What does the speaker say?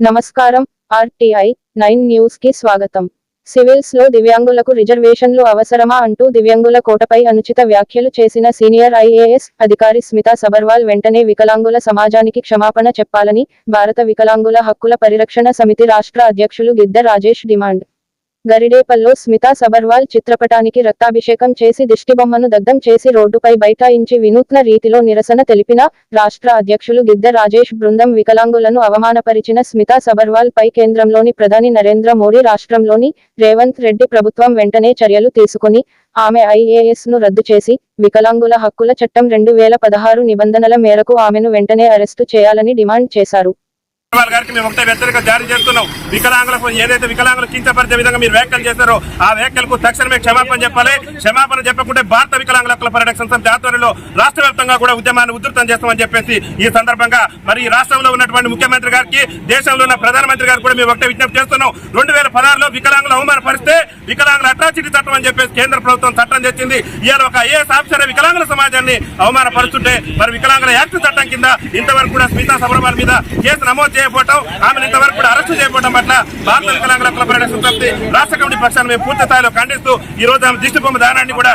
నమస్కారం RTI nine న్యూస్కి స్వాగతం. సివిల్స్లో దివ్యాంగులకు రిజర్వేషన్లు అవసరమా అంటూ దివ్యాంగుల కోటపై అనుచిత వ్యాఖ్యలు చేసిన సీనియర్ ఐఏఎస్ అధికారి స్మితా సబర్వాల్ వెంటనే వికలాంగుల సమాజానికి క్షమాపణ చెప్పాలని భారత వికలాంగుల హక్కుల పరిరక్షణ సమితి రాష్ట్ర అధ్యక్షులు గిద్ద రాజేష్ డిమాండ్. గరిడేపల్లో స్మితా సబర్వాల్ చిత్రపటానికి రక్తాభిషేకం చేసి దిష్టిబొమ్మను దగ్ధం చేసి రోడ్డుపై బైఠాయించి వినూత్న రీతిలో నిరసన తెలిపిన రాష్ట్ర అధ్యక్షులు గిద్ద రాజేష్ బృందం వికలాంగులను అవమానపరిచిన స్మితా సబర్వాల్ పై కేంద్రంలోని ప్రధాని నరేంద్ర మోడీ రాష్ట్రంలోని రేవంత్ రెడ్డి ప్రభుత్వం వెంటనే చర్యలు తీసుకుని ఆమె ఐఏఎస్ను రద్దు చేసి వికలాంగుల హక్కుల చట్టం రెండు వేల పదహారు నిబంధనల మేరకు ఆమెను వెంటనే అరెస్టు చేయాలని డిమాండ్ చేశారు. కేజ్రీవాల్ గారికి మేము ఒకటే వ్యతిరేక జారీ చేస్తున్నాం. వికలాంగులకు ఏదైతే వికలాంగులు కించపరిచే విధంగా మీరు వ్యాఖ్యలు చేశారో ఆ వ్యాఖ్యలకు తక్షణమే క్షమాపణ చెప్పాలి. క్షమాపణ చెప్పకుంటే భారత వికలాంగుల హక్కుల పరిరక్షణ సంస్థ ఆధ్వర్యంలో రాష్ట్ర వ్యాప్తంగా కూడా ఉద్యమాన్ని ఉధృతం చేస్తామని చెప్పేసి ఈ సందర్భంగా మరి ఈ రాష్ట్రంలో ఉన్నటువంటి ముఖ్యమంత్రి గారికి దేశంలో ఉన్న ప్రధానమంత్రి గారికి కూడా మేము ఒకటే విజ్ఞప్తి చేస్తున్నాం. రెండు వేల పదహారులో వికలాంగులు అవమానపరిస్తే వికలాంగుల అట్రాసిటీ చట్టం అని చెప్పేసి కేంద్ర ప్రభుత్వం చట్టం తెచ్చింది. ఇవాళ ఒక ఐఏఎస్ ఆఫీసర్ వికలాంగుల సమాజాన్ని అవమానపరుస్తుంటే మరి వికలాంగుల యాక్ట్ కింద ఇంతవరకు కూడా స్మితా సబర్వాల్ మీద కేసు నమోదు చేయకపోవటం ఆమెను ఇంతవరకు కూడా అరెస్టు చేయకపోవడం పట్ల భారత వికలాంగుల హక్కుల సంతృప్తి రాష్ట్ర కమిటీ పక్షాన్ని మేము పూర్తి స్థాయిలో ఖండిస్తూ ఈ రోజు ఆమె దిష్టి బొమ్మ దానాన్ని కూడా